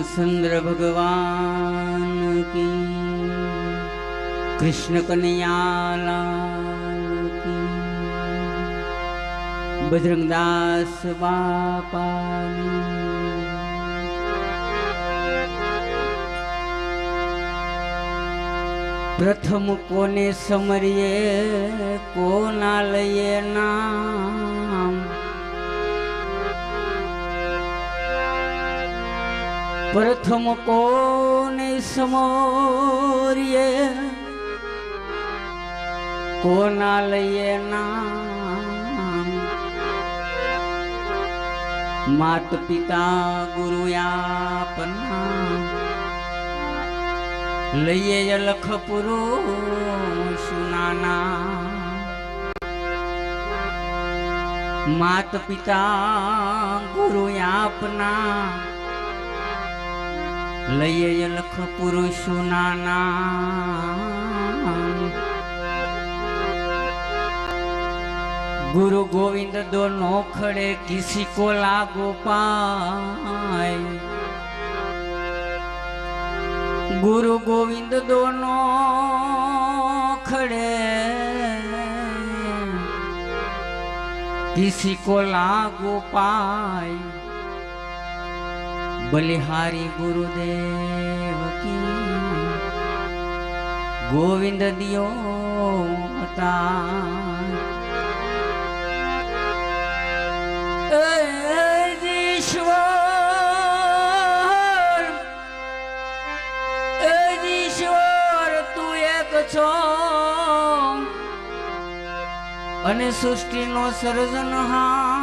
રામચંદ્ર ભગવાન કી કૃષ્ણ કનૈયાલાલ કી બજરંગદાસ બાપાની પ્રથમ કોને સમરીએ કોના લઈએ નામ પ્રથમ કોને સમોરીએ? કોના લઈએ નામ? માત પિતા ગુરુ આપના. લઈએ અલખ પુરુષ નાના માત પિતા ગુરુ આપના. લઈએ અલખ પુરુષ નાના. ગુરુ ગોવિંદ દો નોખડે કિસી કો લાગો પાય. ગુરુ ગોવિંદ દોનો ખડે કિસી કો લાગો પાય. બલિહારી ગુરુદેવ કી ગોવિંદ દિયો ઈશ્વર છો. અને સૃષ્ટિનો સર્જનહાર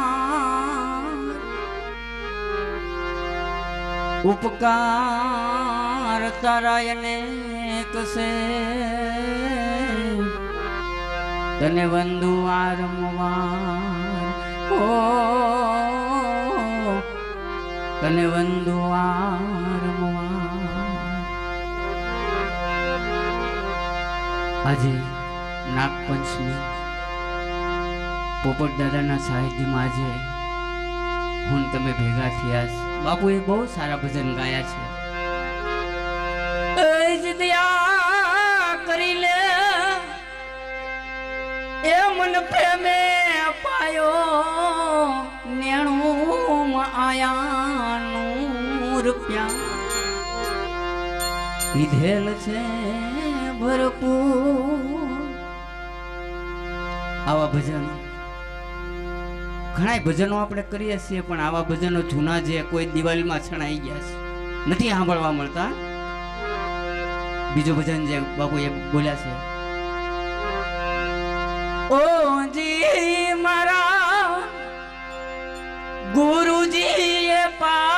ઉપકાર તારા અનેક છે તને વંદુ આરમવા ઓ, તને વંદુ વારંવાર આજે નાગપંચમી. પોપટ દાદાના સાહિત્યમાં આજે હું તમે ભેગા થયા છે બાપુએ બહુ સારા ભજન ગાયા છે. કરી લે. એ મન પ્રેમે પાયો નેણું આયાનું રૂપિયા. પીધેલ છે ભરપૂર. આવા ભજન ઘણા ભજનો આપણે કરીએ છીએ, પણ આવા ભજનો જૂના જે કોઈ દિવાળીમાં છણાઈ ગયા છે. નથી સાંભળવા મળતા? બીજું ભજન જે બાપુ એ બોલ્યા છે. ઓ જી મારા ગુરુજી પાયો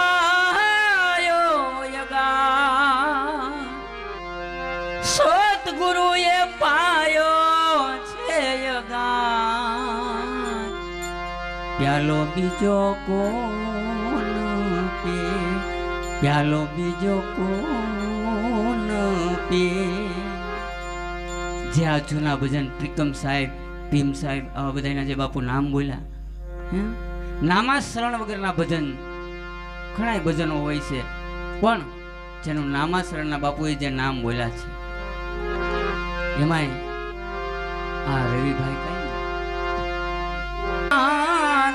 પ્યાલો બીજો કોણ પે પ્યાલો બીજો કોણ પે જે આ જૂના ભજન પ્રિકમ સાહેબ, ભીમ સાહેબ, આવા બધાના જે બાપુ નામ બોલ્યા નામાશરણ વગરના ભજન, ઘણા ભજનો હોય છે, પણ જેનું નામાશરણના બાપુએ જે નામ બોલ્યા છે, એમાંય આ રવિભાઈ કઈ?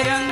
Bajrang